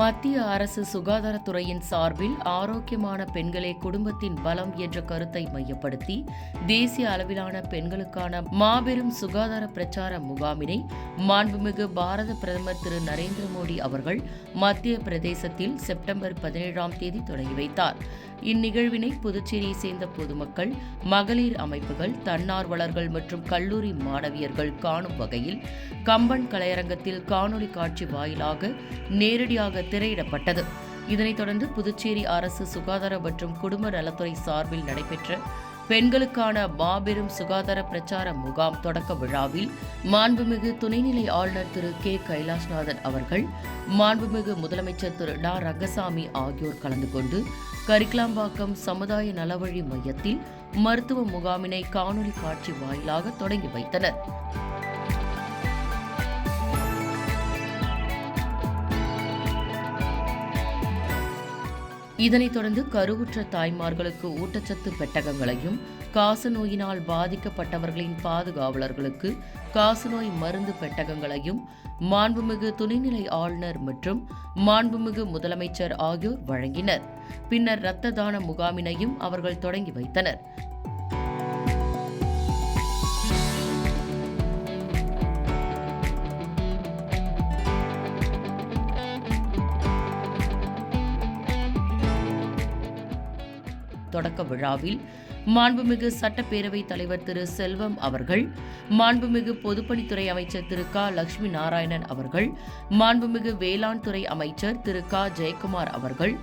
மத்திய அரசு சுகாதாரத்துறையின் சார்பில் ஆரோக்கியமான பெண்களே குடும்பத்தின் பலம் என்ற கருத்தை மையப்படுத்தி தேசிய அளவிலான பெண்களுக்கான மாபெரும் சுகாதார பிரச்சார முகாமினை மாண்புமிகு பாரத பிரதமர் திரு நரேந்திர மோடி அவர்கள் மத்திய பிரதேசத்தில் செப்டம்பர் பதினேழாம் தேதி தொடங்கி வைத்தார். இந்நிகழ்வினை புதுச்சேரியை சேர்ந்த பொதுமக்கள் மகளிர் அமைப்புகள் தன்னார்வலர்கள் மற்றும் கல்லூரி மாணவியர்கள் காணும் வகையில் கம்பன் கலையரங்கத்தில் காணொலி காட்சி வாயிலாக நேரடியாக திரையிடப்பட்டது. இதனைத் தொடர்ந்து புதுச்சேரி அரசு சுகாதார மற்றும் குடும்ப நலத்துறை சார்பில் நடைபெற்ற பெண்களுக்கான மாபெரும் சுகாதார பிரச்சார முகாம் தொடக்க விழாவில் மாண்புமிகு துணைநிலை ஆளுநர் திரு கே கைலாஷ்நாதன் அவர்கள் மாண்புமிகு முதலமைச்சர் திரு டா ரங்கசாமி ஆகியோர் கலந்து கொண்டு கரிக்கலாம்பாக்கம் சமுதாய நலவழி மையத்தில் மருத்துவ முகாமினை காணொலி காட்சி வாயிலாக தொடங்கி வைத்தனர். இதனைத் தொடர்ந்து கருவுற்ற தாய்மார்களுக்கு ஊட்டச்சத்து பெட்டகங்களையும் காசநோயினால் பாதிக்கப்பட்டவர்களின் பாதுகாவலர்களுக்கு காசநோய் மருந்து பெட்டகங்களையும் மாண்புமிகு துணைநிலை ஆளுநர் மற்றும் மாண்புமிகு முதலமைச்சர் ஆகியோர் வழங்கினர். பின்னர் இரத்த தான முகாமினையும் அவர்கள் தொடங்கி வைத்தனர். தொடக்க விழாவில் மாண்புமிகு சட்டப்பேரவைத் தலைவர் திரு. செல்வம் அவர்கள் மாண்புமிகு பொதுப்பணித்துறை அமைச்சர் திரு. க. லட்சுமி நாராயணன் அவர்கள் மாண்புமிகு வேளாண் துறை அமைச்சர் திரு. க. ஜெயக்குமார் அவர்கள்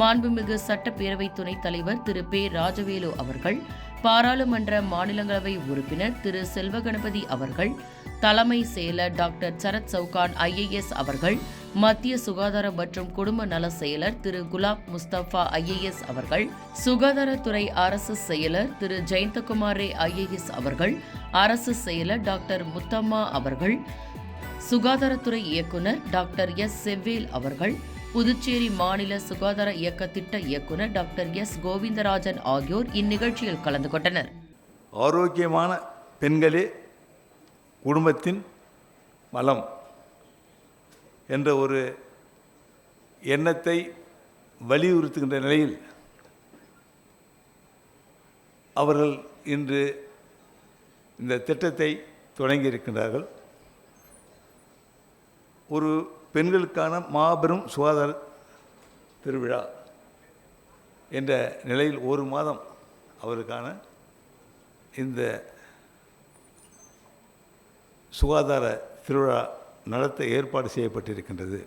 மாண்புமிகு சட்டப்பேரவை துணைத் தலைவர் திரு. பே. ராஜவேலு அவர்கள் பாராளுமன்ற மாநிலங்களவை உறுப்பினர் திரு. செல்வகணபதி அவர்கள் தலைமை செயலர் டாக்டர் சரத் சவுகான் ஐஏஎஸ் அவர்கள் மத்திய சுகாதார மற்றும் குடும்ப நல செயலர் திரு குலாப் முஸ்தபா ஐஏஎஸ் அவர்கள் சுகாதாரத்துறை அரசு செயலர் திரு ஜெயந்தகுமார் ரே ஐஏஎஸ் அவர்கள் அரசு செயலர் டாக்டர் முத்தம்மா அவர்கள் சுகாதாரத்துறை இயக்குனர் டாக்டர் எஸ் செவ்வேல் அவர்கள் புதுச்சேரி மாநில சுகாதார இயக்க திட்ட இயக்குனர் டாக்டர் எஸ் கோவிந்தராஜன் ஆகியோர் இந்நிகழ்ச்சியில் கலந்து கொண்டனர். ஆரோக்கியமான பெண்களே குடும்பத்தின் பலம் என்ற ஒரு எண்ணத்தை வலியுறுத்துகின்ற நிலையில் அவர்கள் இன்று இந்த திட்டத்தை தொடங்கியிருக்கின்றார்கள். ஒரு பெண்களுக்கான மாபெரும் சுகாதார திருவிழா என்ற நிலையில் ஒரு மாதம் அவருக்கான இந்த சுகாதார திருவிழா நடத்த ஏற்பாடு செய்யப்பட்டிருக்கின்றது.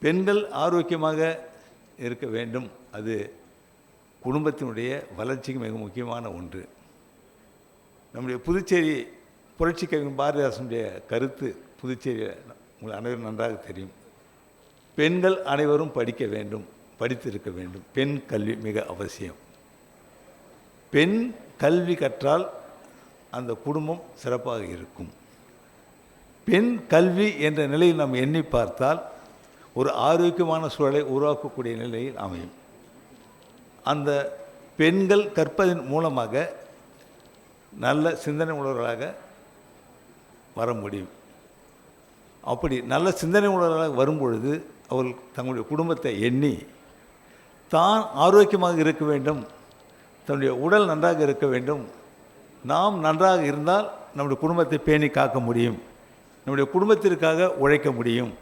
பெண்கள் ஆரோக்கியமாக இருக்க வேண்டும். அது குடும்பத்தினுடைய வளர்ச்சிக்கு மிக முக்கியமான ஒன்று. நம்முடைய புதுச்சேரி புரட்சி கவிஞர் பாரதிதாசனுடைய கருத்து புதுச்சேரியில் உங்களுக்கு அனைவரும் நன்றாக தெரியும். பெண்கள் அனைவரும் படிக்க வேண்டும் படித்திருக்க வேண்டும். பெண் கல்வி மிக அவசியம். பெண் கல்வி கற்றால் அந்த குடும்பம் சிறப்பாக இருக்கும். பெண் கல்வி என்ற நிலையில் நாம் எண்ணி பார்த்தால் ஒரு ஆரோக்கியமான சூழலை உருவாக்கக்கூடிய நிலையில் அமையும். அந்த பெண்கள் கற்பதன் மூலமாக நல்ல சிந்தனை உள்ளவர்களாக வர முடியும். அப்படி நல்ல சிந்தனை உள்ளவர்களாக வரும்பொழுது அவர்கள் தங்களுடைய குடும்பத்தை எண்ணி தான் ஆரோக்கியமாக இருக்க வேண்டும் தன்னுடைய உடல் நன்றாக இருக்க வேண்டும் நாம் நன்றாக இருந்தால் நம்முடைய குடும்பத்தை பேணி காக்க முடியும். நம்முடைய குடும்பத்திற்காக உழைக்க முடியும்.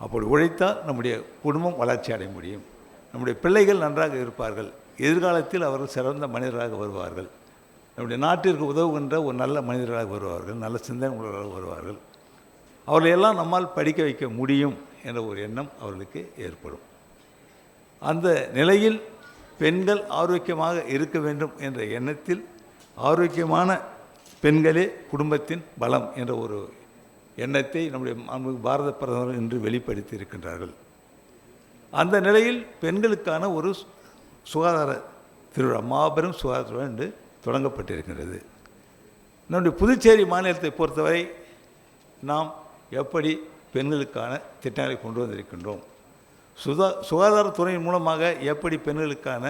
அப்படி உழைத்தால் நம்முடைய குடும்பம் வளர்ச்சி அடைய முடியும். நம்முடைய பிள்ளைகள் நன்றாக இருப்பார்கள். எதிர்காலத்தில் அவர்கள் சிறந்த மனிதராக வருவார்கள். நம்முடைய நாட்டிற்கு உதவுகின்ற ஒரு நல்ல மனிதர்களாக வருவார்கள். நல்ல சிந்தனை உள்ளவர்களாக வருவார்கள். அவர்களையெல்லாம் நம்மால் படிக்க வைக்க முடியும் என்ற ஒரு எண்ணம் அவர்களுக்கு ஏற்படும். அந்த நிலையில் பெண்கள் ஆரோக்கியமாக இருக்க வேண்டும் என்ற எண்ணத்தில் ஆரோக்கியமான பெண்களே குடும்பத்தின் பலம் என்ற ஒரு எண்ணத்தை நம்முடைய பாரத பிரதமர் என்று வெளிப்படுத்தி இருக்கின்றார்கள் அந்த நிலையில் பெண்களுக்கான ஒரு சுகாதார திருவிழா மாபெரும் சுகாதார திருவிழா என்று தொடங்கப்பட்டிருக்கின்றது. நம்முடைய புதுச்சேரி மாநிலத்தை பொறுத்தவரை நாம் எப்படி பெண்களுக்கான திட்டங்களை கொண்டு வந்திருக்கின்றோம்? சுதா சுகாதாரத்துறையின் மூலமாக எப்படி பெண்களுக்கான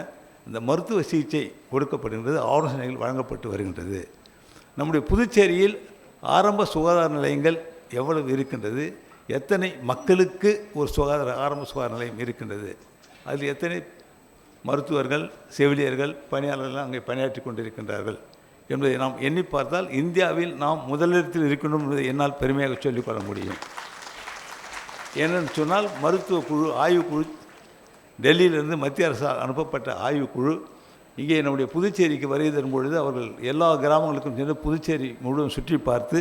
இந்த மருத்துவ சிகிச்சை கொடுக்கப்படுகின்றது ஆலோசனைகள் வழங்கப்பட்டு வருகின்றது. நம்முடைய புதுச்சேரியில் ஆரம்ப சுகாதார நிலையங்கள் எவ்வளவு இருக்கின்றது? எத்தனை மக்களுக்கு ஒரு சுகாதார ஆரம்ப சுகாதார நிலையம் இருக்கின்றது? அதில் எத்தனை மருத்துவர்கள் செவிலியர்கள் பணியாளர்கள் அங்கே பணியாற்றி கொண்டிருக்கின்றார்கள் என்பதை நாம் எண்ணி பார்த்தால் இந்தியாவில் நாம் முதலிடத்தில் இருக்கின்றோம் என்பதை என்னால் பெருமையாக சொல்லிக்கொள்ள முடியும். ஏனென்று சொன்னால் மருத்துவ குழு ஆய்வுக்குழு டெல்லியிலிருந்து மத்திய அரசால் அனுப்பப்பட்ட ஆய்வுக்குழு இங்கே நம்முடைய புதுச்சேரிக்கு வருகை தரும் பொழுது அவர்கள் எல்லா கிராமங்களுக்கும் சென்று புதுச்சேரி முழுவதும் சுற்றி பார்த்து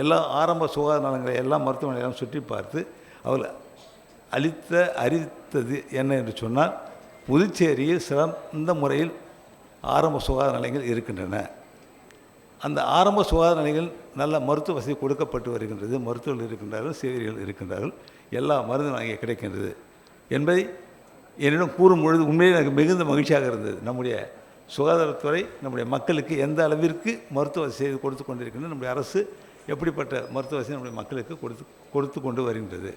எல்லா ஆரம்ப சுகாதார நலங்களை எல்லா மருத்துவமனைகளும் சுற்றி பார்த்து அவர்கள் அளித்த அறிவித்தது என்ன என்று சொன்னால் புதுச்சேரியில் சிறந்த முறையில் ஆரம்ப சுகாதார நிலையங்கள் இருக்கின்றன. அந்த ஆரம்ப சுகாதார நிலையங்கள் நல்ல மருத்துவ வசதி கொடுக்கப்பட்டு வருகின்றது. மருத்துவர்கள் இருக்கின்றார்கள் சேவைகள் இருக்கின்றார்கள். எல்லா மருந்தும் அங்கே கிடைக்கின்றது. என்பதை என்னிடம் கூறும் பொழுது உண்மையிலே எனக்கு மிகுந்த மகிழ்ச்சியாக இருந்தது. நம்முடைய சுகாதாரத்துறை நம்முடைய மக்களுக்கு எந்த அளவிற்கு மருத்துவ வசதி செய்து கொடுத்து கொண்டிருக்கின்றது நம்முடைய அரசு எப்படிப்பட்ட மருத்துவ வசதி நம்முடைய மக்களுக்கு கொடுத்து கொடுத்து கொண்டு வருகின்றது.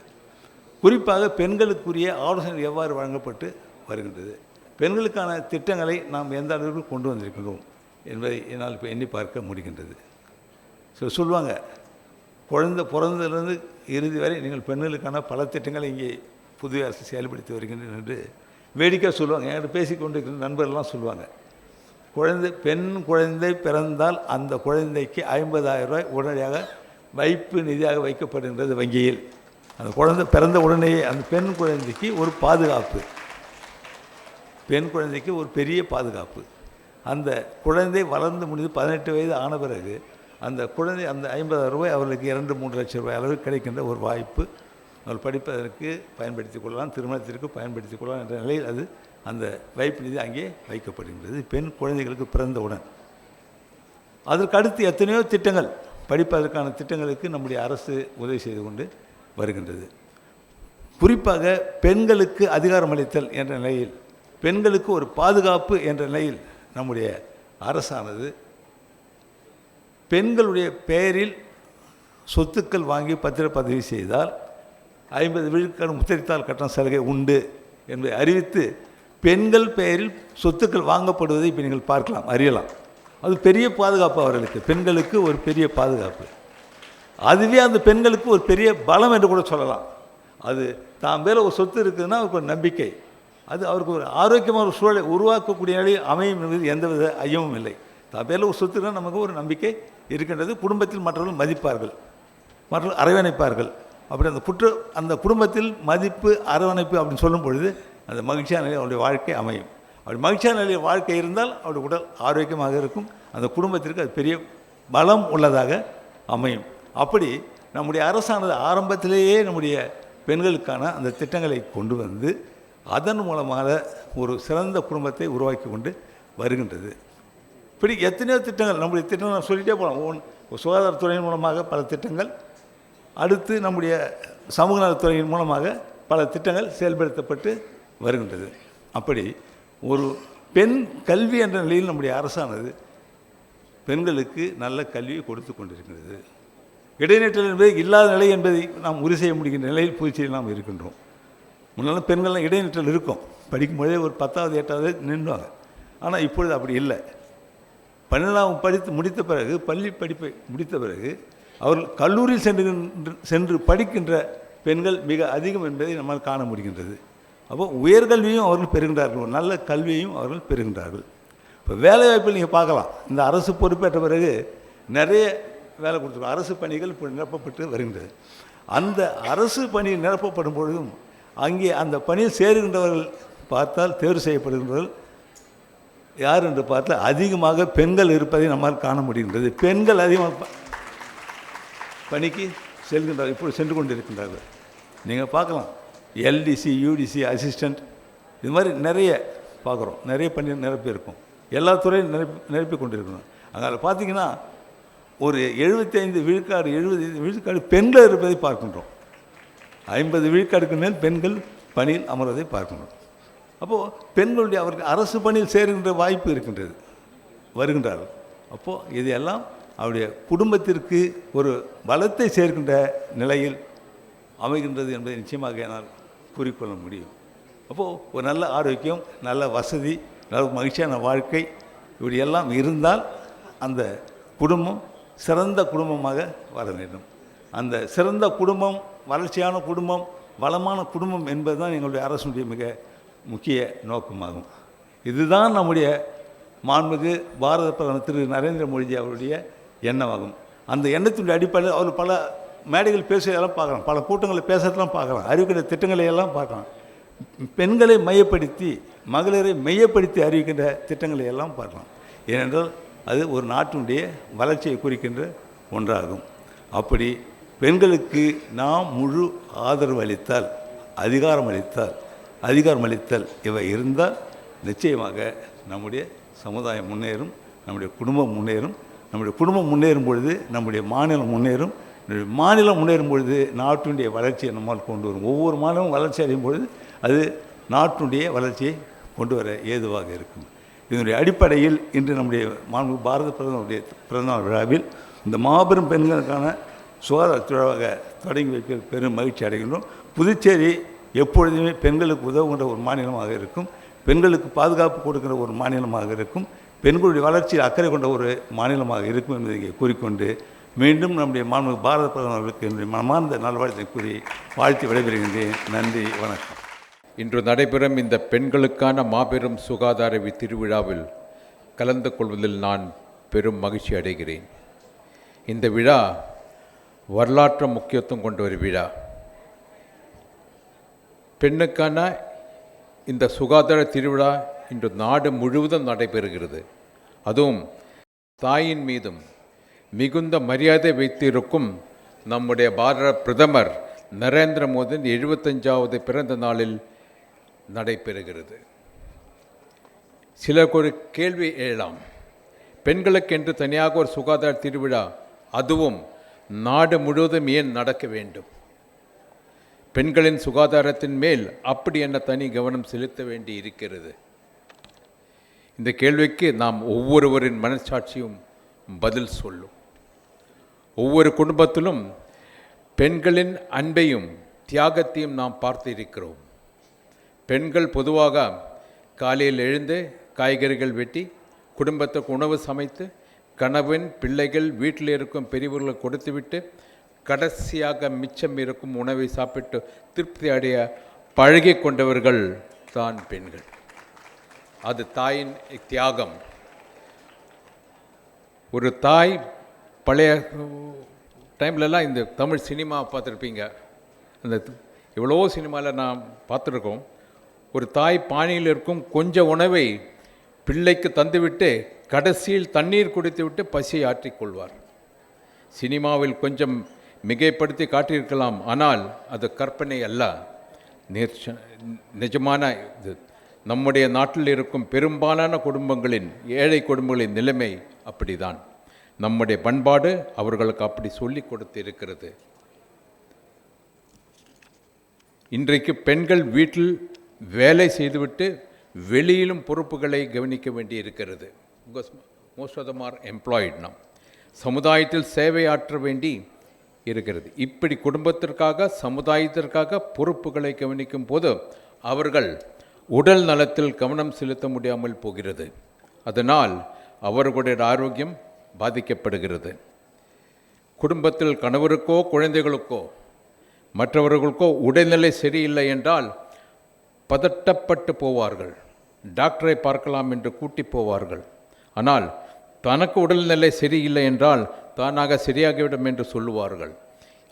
குறிப்பாக பெண்களுக்குரிய ஆலோசனை எவ்வாறு வழங்கப்பட்டு வருகின்றது? பெண்களுக்கான திட்டங்களை நாம் எந்த அளவிற்கு கொண்டு வந்திருக்கின்றோம் என்பதை என்னால் இப்போ எண்ணி பார்க்க முடிகின்றது. ஸோ சொல்லுவாங்க குழந்தை பிறந்ததுலேருந்து இறுதி வரை நீங்கள் பெண்களுக்கான பல திட்டங்களை இங்கே புதிய அரசு செயல்படுத்தி வருகின்றன என்று வேடிக்கையாக சொல்லுவாங்க. என்கிட்ட பேசி கொண்டிருக்கிற நண்பர்கள்லாம் சொல்லுவாங்க. குழந்தை பெண் குழந்தை பிறந்தால் அந்த குழந்தைக்கு ஐம்பதாயிரம் ரூபாய் உடனடியாக வைப்பு நிதியாக வைக்கப்படுகின்றது வங்கியில். அந்த குழந்தை பிறந்த உடனேயே அந்த பெண் குழந்தைக்கு ஒரு பாதுகாப்பு. பெண் குழந்தைக்கு ஒரு பெரிய பாதுகாப்பு. அந்த குழந்தை வளர்ந்து முடிந்து பதினெட்டு வயது ஆன பிறகு அந்த குழந்தை அந்த ஐம்பதாயிரம் ரூபாய் அவர்களுக்கு இரண்டு மூன்று லட்சம் ரூபாய் அளவு கிடைக்கின்ற ஒரு வாய்ப்பு அவர் படிப்பதற்கு பயன்படுத்திக் கொள்ளலாம் திருமணத்திற்கு பயன்படுத்திக் கொள்ளலாம் என்ற நிலையில் அது அந்த வைப்பு நிதி அங்கே வைக்கப்படுகின்றது. பெண் குழந்தைகளுக்கு பிறந்தவுடன் அதற்கு அடுத்து எத்தனையோ திட்டங்கள் படிப்பதற்கான திட்டங்களுக்கு நம்முடைய அரசு உதவி செய்து கொண்டு வருகின்றது. குறிப்பாக பெண்களுக்கு அதிகாரமளித்தல் என்ற நிலையில் பெண்களுக்கு ஒரு பாதுகாப்பு என்ற நிலையில் நம்முடைய அரசானது பெண்களுடைய பெயரில் சொத்துக்கள் வாங்கி பத்திரப்பதிவு செய்தால் ஐம்பது விழுக்காடு முத்தரித்தால் கட்டண சலுகை உண்டு என்பதை அறிவித்து பெண்கள் பெயரில் சொத்துக்கள் வாங்கப்படுவதை இப்போ நீங்கள் பார்க்கலாம் அறியலாம். அது பெரிய பாதுகாப்பு அவர்களுக்கு. பெண்களுக்கு ஒரு பெரிய பாதுகாப்பு. அதுவே அந்த பெண்களுக்கு ஒரு பெரிய பலம் என்று கூட சொல்லலாம். அது தான் மேலே ஒரு சொத்து இருக்குதுன்னா அவருக்கு ஒரு நம்பிக்கை. அது அவருக்கு ஒரு ஆரோக்கியமான ஒரு சூழலை உருவாக்கக்கூடிய நிலையில் அமையும் என்பது எந்தவித ஐயமும் இல்லை. தான் மேலே ஒரு சொத்துனா நமக்கு ஒரு நம்பிக்கை இருக்கின்றது. குடும்பத்தில் மற்றவர்கள் மதிப்பார்கள். மற்றவர்கள் அரவணைப்பார்கள். அப்படி அந்த குற்ற அந்த குடும்பத்தில் மதிப்பு அரவணைப்பு அப்படின்னு சொல்லும் பொழுது அந்த மகிழ்ச்சியான நிலை அவருடைய வாழ்க்கை அமையும். அப்படி மகிழ்ச்சியான நிலையில் வாழ்க்கை இருந்தால் அவருடைய உடல் ஆரோக்கியமாக இருக்கும். அந்த குடும்பத்திற்கு அது பெரிய பலம் உள்ளதாக அமையும். அப்படி நம்முடைய அரசானது ஆரம்பத்திலேயே நம்முடைய பெண்களுக்கான அந்த திட்டங்களை கொண்டு வந்து அதன் மூலமாக ஒரு சிறந்த குடும்பத்தை உருவாக்கி கொண்டு வருகின்றது. இப்படி எத்தனையோ திட்டங்கள் நம்முடைய திட்டங்கள் நான் சொல்லிகிட்டே போகலாம் ஒன் சுகாதாரத்துறையின் மூலமாக பல திட்டங்கள் அடுத்து நம்முடைய சமூக நலத்துறையின் மூலமாக பல திட்டங்கள் செயல்படுத்தப்பட்டு வருகின்றது. அப்படி ஒரு பெண் கல்வி என்ற நிலையில் நம்முடைய அரசானது பெண்களுக்கு நல்ல கல்வியை கொடுத்து கொண்டிருக்கிறது. இடைநிற்றல் என்பது இல்லாத நிலை என்பதை நாம் உறுதி செய்ய முடிகின்ற நிலையில் புதுச்சேரியில் நாம் இருக்கின்றோம். முன்னெல்லாம் பெண்கள்லாம் இடைநிற்றல் இருக்கும். படிக்கும்போதே ஒரு பத்தாவது எட்டாவது நின்றுவாங்க. ஆனால் இப்பொழுது அப்படி இல்லை. பன்னெண்டாம் படித்து முடித்த பிறகு பள்ளி படிப்பை முடித்த பிறகு அவர்கள் கல்லூரியில் சென்று சென்று படிக்கின்ற பெண்கள் மிக அதிகம் என்பதை நம்மால் காண முடிகின்றது. அப்போ உயர்கல்வியும் அவர்கள் பெறுகின்றார்கள். ஒரு நல்ல கல்வியையும் அவர்கள் பெறுகின்றார்கள். இப்போ வேலைவாய்ப்பில் நீங்கள் பார்க்கலாம். இந்த அரசு பொறுப்பேற்ற பிறகு நிறைய வேலை கொடுத்துருக்கோம் அரசு பணிகள் இப்போ நிரப்பப்பட்டு வருகின்றது. அந்த அரசு பணி நிரப்பப்படும் பொழுதும் அங்கே அந்த பணியில் சேருகின்றவர்கள் பார்த்தால் தேர்வு செய்யப்படுகின்றவர்கள் யார் என்று பார்த்தால் அதிகமாக பெண்கள் இருப்பதை நம்மால் காண முடிகின்றது. பெண்கள் அதிகமாக பணிக்கு செல்கின்றார்கள் இப்படி சென்று கொண்டு இருக்கின்றார்கள் நீங்கள் பார்க்கலாம் எல்டிசி யூடிசி அசிஸ்டண்ட் இது மாதிரி நிறைய பார்க்குறோம். நிறைய பணி நிரப்பி இருக்கும். எல்லா துறையும் நிரப்பி நிரப்பி கொண்டு இருக்கணும் பார்த்தீங்கன்னா ஒரு எழுபத்தைந்து விழுக்காடு எழுபது விழுக்காடு பெண்கள் இருப்பதை பார்க்கின்றோம். ஐம்பது விழுக்காடுக்கு மேல் பெண்கள் பணியில் அமர்வதை பார்க்கின்றோம். அப்போது பெண்களுடைய அவருக்கு அரசு பணியில் சேருகின்ற வாய்ப்பு இருக்கின்றது. வருகின்றார்கள். அப்போது இதையெல்லாம் அவருடைய குடும்பத்திற்கு ஒரு பலத்தை சேர்க்கின்ற நிலையில் அமைகின்றது என்பதை நிச்சயமாக என்னால் கூறிக்கொள்ள முடியும். அப்போது ஒரு நல்ல ஆரோக்கியம் நல்ல வசதி நல்ல மகிழ்ச்சியான வாழ்க்கை இப்படியெல்லாம் இருந்தால் அந்த குடும்பம் சிறந்த குடும்பமாக வர வேண்டும். அந்த சிறந்த குடும்பம் வளர்ச்சியான குடும்பம் வளமான குடும்பம் என்பது தான் எங்களுடைய அரசுடைய மிக முக்கிய நோக்கமாகும். இதுதான் நம்முடைய மாண்புமிகு பாரத பிரதமர் திரு நரேந்திர மோடிஜி அவருடைய எண்ணமாகும். அந்த எண்ணத்தினுடைய அடிப்படையில் அவர் பல மேடைகள் பேசுவதெல்லாம் பார்க்கலாம். பல கூட்டங்களில் பேசுறதெல்லாம் பார்க்கலாம். அறிவிக்கின்ற திட்டங்களை எல்லாம் பார்க்கலாம். பெண்களை மையப்படுத்தி மகளிரை மையப்படுத்தி அறிவிக்கின்ற திட்டங்களை எல்லாம் பார்க்கலாம். ஏனென்றால் அது ஒரு நாட்டினுடைய வளர்ச்சியை குறிக்கின்ற ஒன்றாகும். அப்படி பெண்களுக்கு நாம் முழு ஆதரவு அளித்தால் அதிகாரம் அளித்தால் அதிகாரம் அளித்தல் இவை இருந்தால் நிச்சயமாக நம்முடைய சமுதாயம் முன்னேறும் நம்முடைய குடும்பம் முன்னேறும். நம்முடைய குடும்பம் முன்னேறும் பொழுது நம்முடைய மாநிலம் முன்னேறும். மாநிலம் முன்னேறும் பொழுது நாட்டினுடைய வளர்ச்சியை நம்மால் கொண்டு வரும். ஒவ்வொரு மாநிலமும் வளர்ச்சி அடையும் பொழுது அது நாட்டினுடைய வளர்ச்சியை கொண்டு வர ஏதுவாக இருக்கும். இதனுடைய அடிப்படையில் இன்று நம்முடைய மாண்பு பாரத பிரதமருடைய பிறந்தநாள் விழாவில் இந்த மாபெரும் பெண்களுக்கான சுகாதார விழாவாக தொடங்கி வைக்க பெரும் மகிழ்ச்சி அடைகின்றோம். புதுச்சேரி எப்பொழுதுமே பெண்களுக்கு உதவுகின்ற ஒரு மாநிலமாக இருக்கும். பெண்களுக்கு பாதுகாப்பு கொடுக்கிற ஒரு மாநிலமாக இருக்கும். பெண்களுடைய வளர்ச்சியில் அக்கறை கொண்ட ஒரு மாநிலமாக இருக்கும் என்பதை இங்கே கூறிக்கொண்டு மீண்டும் நம்முடைய மாண்பு பாரத பிரதமர்களுக்கு என்னுடைய மனமார்ந்த நல்வாழ்த்தை கூறி வாழ்த்தி விடைபெறுகின்றேன். நன்றி வணக்கம். இன்று நடைபெறும் இந்த பெண்களுக்கான மாபெரும் சுகாதார திருவிழாவில் கலந்து கொள்வதில் நான் பெரும் மகிழ்ச்சி அடைகிறேன். இந்த விழா வரலாற்று முக்கியத்துவம் கொண்ட ஒரு விழா. பெண்ணுக்கான இந்த சுகாதார திருவிழா இன்று நாடு முழுவதும் நடைபெறுகிறது. அதுவும் தாயின் மீதும் மிகுந்த மரியாதை வைத்திருக்கும் நம்முடைய பாரத பிரதமர் நரேந்திர மோடியின் எழுபத்தஞ்சாவது பிறந்த நாளில் நடைபெறுகிறது. சிலருக்கு ஒரு கேள்வி எழலாம். பெண்களுக்கென்று தனியாக ஒரு சுகாதார திருவிழா அதுவும் நாடு முழுவதும் ஏன் நடக்க வேண்டும்? பெண்களின் சுகாதாரத்தின் மேல் அப்படி என்ன தனி கவனம் செலுத்த வேண்டி இருக்கிறது இந்த கேள்விக்கு நாம் ஒவ்வொருவரின் மனசாட்சியும் பதில் சொல்லும். ஒவ்வொரு குடும்பத்திலும் பெண்களின் அன்பையும் தியாகத்தையும் நாம் பார்த்து இருக்கிறோம். பெண்கள் பொதுவாக காலையில் எழுந்து காய்கறிகள் வெட்டி குடும்பத்துக்கு உணவு சமைத்து கணவன் பிள்ளைகள் வீட்டில் இருக்கும் பெரியவர்களை கொடுத்துவிட்டு கடைசியாக மிச்சம் இருக்கும் உணவை சாப்பிட்டு திருப்தி அடைய பழகி கொண்டவர்கள் தான் பெண்கள். அது தாயின் தியாகம். ஒரு தாய் பழைய டைம்லலாம் இந்த தமிழ் சினிமா பார்த்துருப்பீங்க. அந்த எவ்வளவோ சினிமாவில் நான் பார்த்துருக்கோம். ஒரு தாய் பானையில் இருக்கும் கொஞ்சம் உணவை பிள்ளைக்கு தந்துவிட்டு கடைசியில் தண்ணீர் குடித்துவிட்டு பசியை ஆற்றிக்கொள்வார் சினிமாவில் கொஞ்சம் மிகைப்படுத்தி காட்டியிருக்கலாம். ஆனால் அது கற்பனை அல்ல. நிஜமான இது. நம்முடைய நாட்டில் இருக்கும் பெரும்பாலான குடும்பங்களின் ஏழை குடும்பங்களின் நிலைமை அப்படிதான். நம்முடைய பண்பாடு அவர்களுக்கு அப்படி சொல்லிக் கொடுத்து இருக்கிறது இன்றைக்கு பெண்கள் வீட்டில் வேலை செய்துவிட்டு வெளியிலும் பொறுப்புகளை கவனிக்க வேண்டி இருக்கிறது most of them are employed நாம் சமுதாயத்தில் சேவையாற்ற வேண்டி இருக்கிறது. இப்படி குடும்பத்திற்காக சமுதாயத்திற்காக பொறுப்புகளை கவனிக்கும் போது அவர்கள் உடல் நலத்தில் கவனம் செலுத்த முடியாமல் போகிறது. அதனால் அவர்களுடைய ஆரோக்கியம் பாதிக்கப்படுகிறது. குடும்பத்தில் கணவருக்கோ குழந்தைகளுக்கோ மற்றவர்களுக்கோ உடல்நிலை சரியில்லை என்றால் பதட்டப்பட்டு போவார்கள். டாக்டரை பார்க்கலாம் என்று கூட்டி போவார்கள். ஆனால் தனக்கு உடல்நிலை சரியில்லை என்றால் தானாக சரியாகிவிடும் என்று சொல்லுவார்கள்.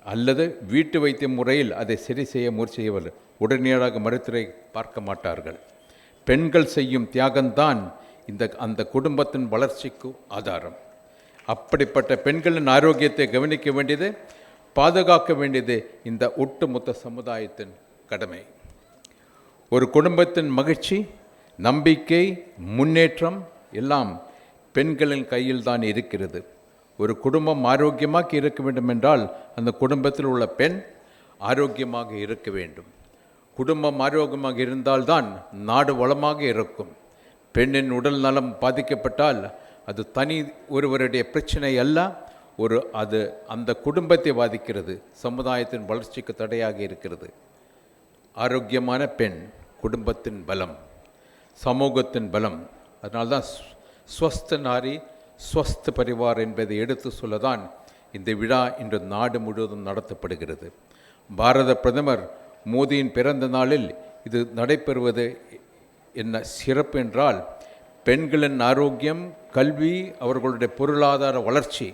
அல்லது வீட்டு வைத்திய முறையில் அதை சரி செய்ய முயற்சியவர் உடனடியாக மருத்துவரை பார்க்க மாட்டார்கள். பெண்கள் செய்யும் தியாகம்தான் இந்த அந்த குடும்பத்தின் வளர்ச்சிக்கு ஆதாரம். அப்படிப்பட்ட பெண்களின் ஆரோக்கியத்தை கவனிக்க வேண்டியது பாதுகாக்க வேண்டியது இந்த ஒட்டுமொத்த சமுதாயத்தின் கடமை. ஒரு குடும்பத்தின் மகிழ்ச்சி நம்பிக்கை முன்னேற்றம் எல்லாம் பெண்களின் கையில் தான் இருக்கிறது. ஒரு குடும்பம் ஆரோக்கியமாக இருக்க வேண்டும் என்றால் அந்த குடும்பத்தில் உள்ள பெண் ஆரோக்கியமாக இருக்க வேண்டும். குடும்பம் ஆரோக்கியமாக இருந்தால்தான் நாடு வளமாக இருக்கும். பெண்ணின் உடல் நலம் பாதிக்கப்பட்டால் அது தனி ஒருவருடைய பிரச்சனை அல்ல ஒரு அது அந்த குடும்பத்தை பாதிக்கிறது சமுதாயத்தின் வளர்ச்சிக்கு தடையாக இருக்கிறது. ஆரோக்கியமான பெண் குடும்பத்தின் பலம் சமூகத்தின் பலம் அதனால்தான் ஸ்வஸ்த நாரி ஸ்வஸ்த் பரிவார் என்பதை எடுத்து சொல்லதான் இந்த விழா இன்று நாடு முழுவதும் நடத்தப்படுகிறது. பாரத பிரதமர் மோடியின் பிறந்த நாளில் இது நடைபெறுவது என்ன சிறப்பு என்றால் பெண்களின் ஆரோக்கியம் கல்வி அவர்களுடைய பொருளாதார வளர்ச்சி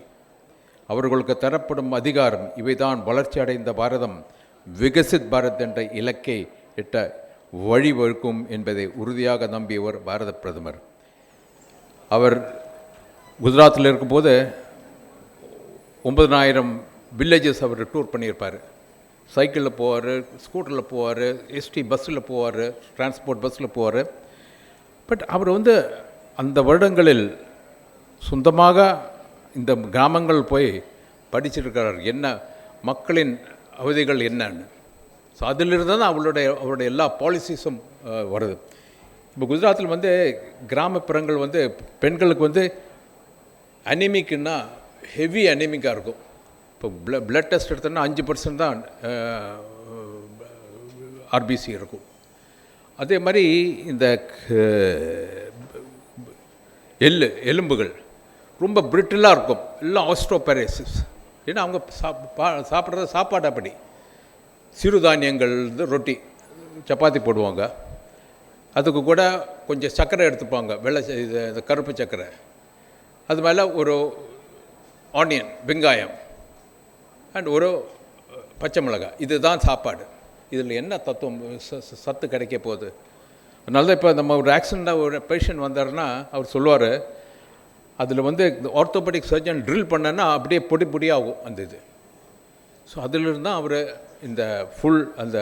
அவர்களுக்கு தரப்படும் அதிகாரம் இவைதான் வளர்ச்சி அடைந்த பாரதம் விகசித் பாரத் என்ற இலக்கை எட்ட வழிவகுக்கும் என்பதை உறுதியாக நம்பியவர் பாரத பிரதமர். அவர் குஜராத்தில் இருக்கும்போது ஒன்பதனாயிரம் வில்லேஜஸ் அவர் டூர் பண்ணியிருப்பார். சைக்கிளில் போவார் ஸ்கூட்டரில் போவார் எஸ்டி பஸ்ஸில் போவார் டிரான்ஸ்போர்ட் பஸ்ஸில் போவார். பட் அவர் வந்து அந்த வருடங்களில் சொந்தமாக இந்த கிராமங்கள் போய் படிச்சிருக்கிறார். என்ன மக்களின் அவதிகள் என்னன்னு. ஸோ அதிலிருந்து தான் அவளுடைய அவருடைய எல்லா பாலிசிஸும் வருது. இப்போ குஜராத்தில் வந்து கிராமப்புறங்கள் வந்து பெண்களுக்கு வந்து அனிமிக்குன்னா ஹெவி அனிமிக்காக இருக்கும். இப்போ ப்ள ப்ளட் டெஸ்ட் எடுத்தோன்னா அஞ்சு பர்சன்ட் தான் ஆர்பிசி இருக்கும். அதே மாதிரி இந்த எள்ளு எலும்புகள் ரொம்ப பிரிட்டிலாக இருக்கும். எல்லாம் ஆஸ்ட்ரோபெரேசிஸ் ஏன்னா அவங்க சாப் பா சாப்பிட்றது சாப்பாடு அப்படி. சிறுதானியங்கள் வந்து ரொட்டி சப்பாத்தி போடுவாங்க. அதுக்கு கூட கொஞ்சம் சர்க்கரை எடுத்துப்பாங்க. வெள்ளை இது இந்த கருப்பு சர்க்கரை. அது மேலே ஒரு ஆனியன் வெங்காயம் அண்ட் ஒரு பச்சை மிளகாய். இதுதான் சாப்பாடு. இதில் என்ன தத்துவம் ச- சத்து கிடைக்க போகுது? அதனால தான் இப்போ நம்ம ஒரு ஆக்சிடெண்ட்டாக ஒரு பேஷண்ட் வந்தாருன்னா அவர் சொல்லுவார் அதில் வந்து ஆர்த்தோபெடிக் சர்ஜன் ட்ரில் பண்ணனா அப்படியே பொடி பொடியாகும் அந்த இது. ஸோ அதிலிருந்து தான் அவர் இந்த ஃபுல் அந்த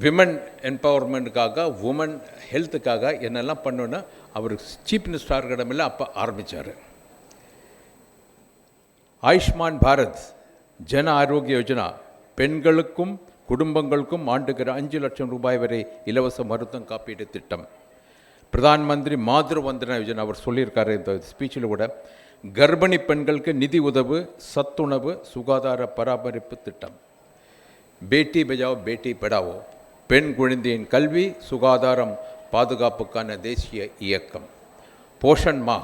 விமன் எம்பவர்மெண்ட்டுக்காக உமன் ஹெல்த்துக்காக என்னெல்லாம் பண்ணணும்னா அவர் சீஃப் மினிஸ்டர்களிடமெல்லாம் அப்போ ஆரம்பித்தார் ஆயுஷ்மான் பாரத் ஜன ஆரோக்கிய யோஜனா பெண்களுக்கும் குடும்பங்களுக்கும் ஆண்டுக்கு அஞ்சு லட்சம் ரூபாய் வரை இலவச மருத்துவம் காப்பீடு திட்டம். பிரதான் மந்திரி மாதிரி வந்தனா யோஜனா அவர் சொல்லியிருக்காரு இந்த ஸ்பீச்சில் கூட. கர்ப்பிணி பெண்களுக்கு நிதி உதவு சத்துணவு சுகாதார பராமரிப்பு திட்டம். பேட்டி பஜாவோ பேட்டி படாவோ. பெண் குழந்தையின் கல்வி சுகாதாரம் பாதுகாப்புக்கான தேசிய இயக்கம். போஷன் மா.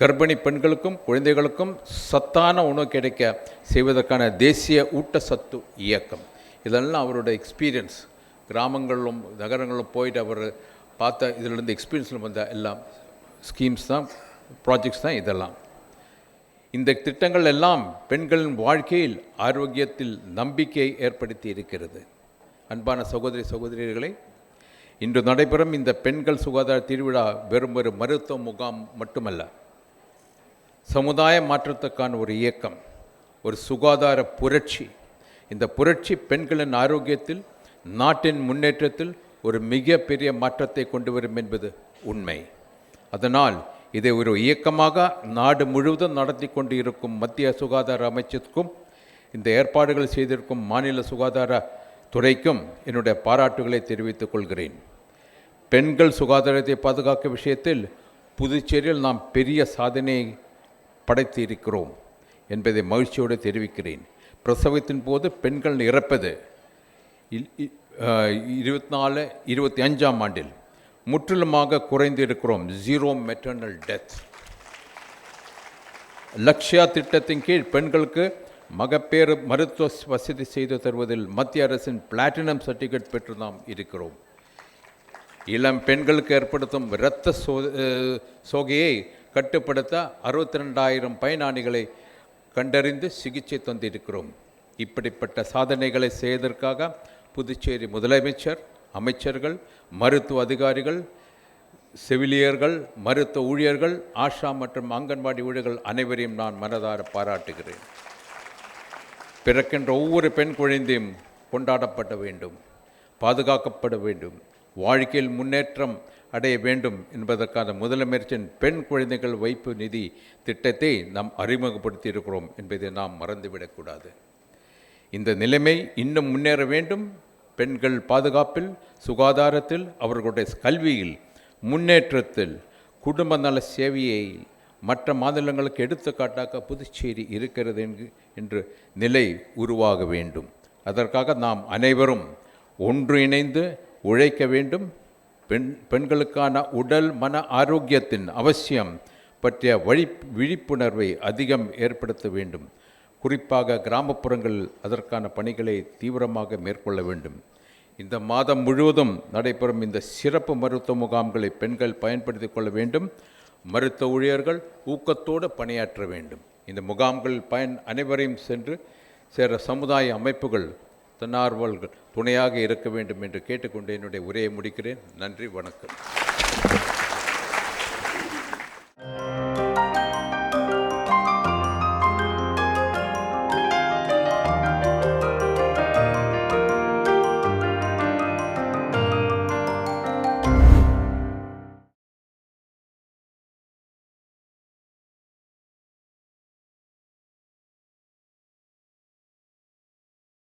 கர்ப்பிணி பெண்களுக்கும் குழந்தைகளுக்கும் சத்தான உணவு கிடைக்க செய்வதற்கான தேசிய ஊட்டச்சத்து இயக்கம். இதெல்லாம் அவரோட எக்ஸ்பீரியன்ஸ் கிராமங்களிலும் நகரங்களிலும் போயிட்டு அவர் பார்த்த இதிலிருந்து எக்ஸ்பீரியன்ஸில் வந்த எல்லாம் ஸ்கீம்ஸ் தான் ப்ராஜெக்ட்ஸ் தான் இதெல்லாம். இந்த திட்டங்கள் எல்லாம் பெண்களின் வாழ்க்கையில் ஆரோக்கியத்தில் நம்பிக்கையை ஏற்படுத்தி இருக்கிறது. அன்பான சகோதரி சகோதரிகளே இன்று நடைபெறும் இந்த பெண்கள் சுகாதார திருவிழா வெறும் ஒரு மருத்துவ முகாம் மட்டுமல்ல. சமுதாய மாற்றத்துக்கான ஒரு இயக்கம் ஒரு சுகாதார புரட்சி. இந்த புரட்சி பெண்களின் ஆரோக்கியத்தில் நாட்டின் முன்னேற்றத்தில் ஒரு மிகப்பெரிய மாற்றத்தை கொண்டு வரும் என்பது உண்மை. அதனால் இதை ஒரு இயக்கமாக நாடு முழுவதும் நடத்தி கொண்டு இருக்கும் மத்திய சுகாதார அமைச்சருக்கும் இந்த ஏற்பாடுகள் செய்திருக்கும் மாநில சுகாதார துறைக்கும் என்னுடைய பாராட்டுகளை தெரிவித்துக் கொள்கிறேன். பெண்கள் சுகாதாரத்தை பாதுகாக்க விஷயத்தில் புதுச்சேரியில் நாம் பெரிய சாதனையை படைத்து இருக்கிறோம் என்பதை மகிழ்ச்சியோடு தெரிவிக்கிறேன். பிரசவத்தின் போது பெண்கள் இறப்பது இருபத்தி நாலு இருபத்தி அஞ்சாம் ஆண்டில் முற்றிலுமாக குறைந்து இருக்கிறோம். ஜீரோ மெட்டர்னல் டெத் லக்ஷ்யா திட்டத்தின் கீழ் பெண்களுக்கு மகப்பேறு மருத்துவ வசதி செய்து தருவதில் மத்திய அரசின் பிளாட்டினம் சர்டிஃபிகேட் பெற்று நாம் இருக்கிறோம். இளம் பெண்களுக்கு ஏற்படுத்தும் இரத்த சோ சோகையை கட்டுப்படுத்த அறுபத்தி ரெண்டாயிரம் பயனாளிகளை கண்டறிந்து சிகிச்சை தந்திருக்கிறோம். இப்படிப்பட்ட சாதனைகளை செய்வதற்காக புதுச்சேரி முதலமைச்சர் அமைச்சர்கள் மருத்துவ அதிகாரிகள் செவிலியர்கள் மருத்துவ ஊழியர்கள் ஆஷா மற்றும் அங்கன்வாடி ஊழியர்கள் அனைவரையும் நான் மனதார பாராட்டுகிறேன். பிறக்கின்ற ஒவ்வொரு பெண் குழந்தையும் கொண்டாடப்பட வேண்டும் பாதுகாக்கப்பட வேண்டும் வாழ்க்கையில் முன்னேற்றம் அடைய வேண்டும் என்பதற்கான முதலமைச்சரின் பெண் குழந்தைகள் வைப்பு நிதி திட்டத்தை நாம் அறிமுகப்படுத்தி இருக்கிறோம் என்பதை நாம் மறந்துவிடக்கூடாது. இந்த நிலைமை இன்னும் முன்னேற வேண்டும். பெண்கள் பாதுகாப்பில் சுகாதாரத்தில் அவர்களுடைய கல்வியில் முன்னேற்றத்தில் குடும்ப நல சேவையை மற்ற மாநிலங்களுக்கு எடுத்துக்காட்டாக புதுச்சேரி இருக்கிறது என்று நிலை உருவாக வேண்டும். அதற்காக நாம் அனைவரும் ஒன்றிணைந்து உழைக்க வேண்டும். பெண் பெண்களுக்கான உடல் மன ஆரோக்கியத்தின் அவசியம் பற்றிய வழி விழிப்புணர்வை அதிகம் ஏற்படுத்த வேண்டும். குறிப்பாக கிராமப்புறங்களில் அதற்கான பணிகளை தீவிரமாக மேற்கொள்ள வேண்டும். இந்த மாதம் முழுவதும் நடைபெறும் இந்த சிறப்பு மருத்துவ முகாம்களை பெண்கள் பயன்படுத்திக் கொள்ள வேண்டும். மருத்துவ ஊழியர்கள் ஊக்கத்தோடு பணியாற்ற வேண்டும். இந்த முகாம்கள் பயன் அனைவரையும் சென்று சேர சமுதாய அமைப்புகள் தன்னார்வல்கள் துணையாக இருக்க வேண்டும் என்று கேட்டுக்கொண்டு என்னுடைய உரையை முடிக்கிறேன். நன்றி வணக்கம்.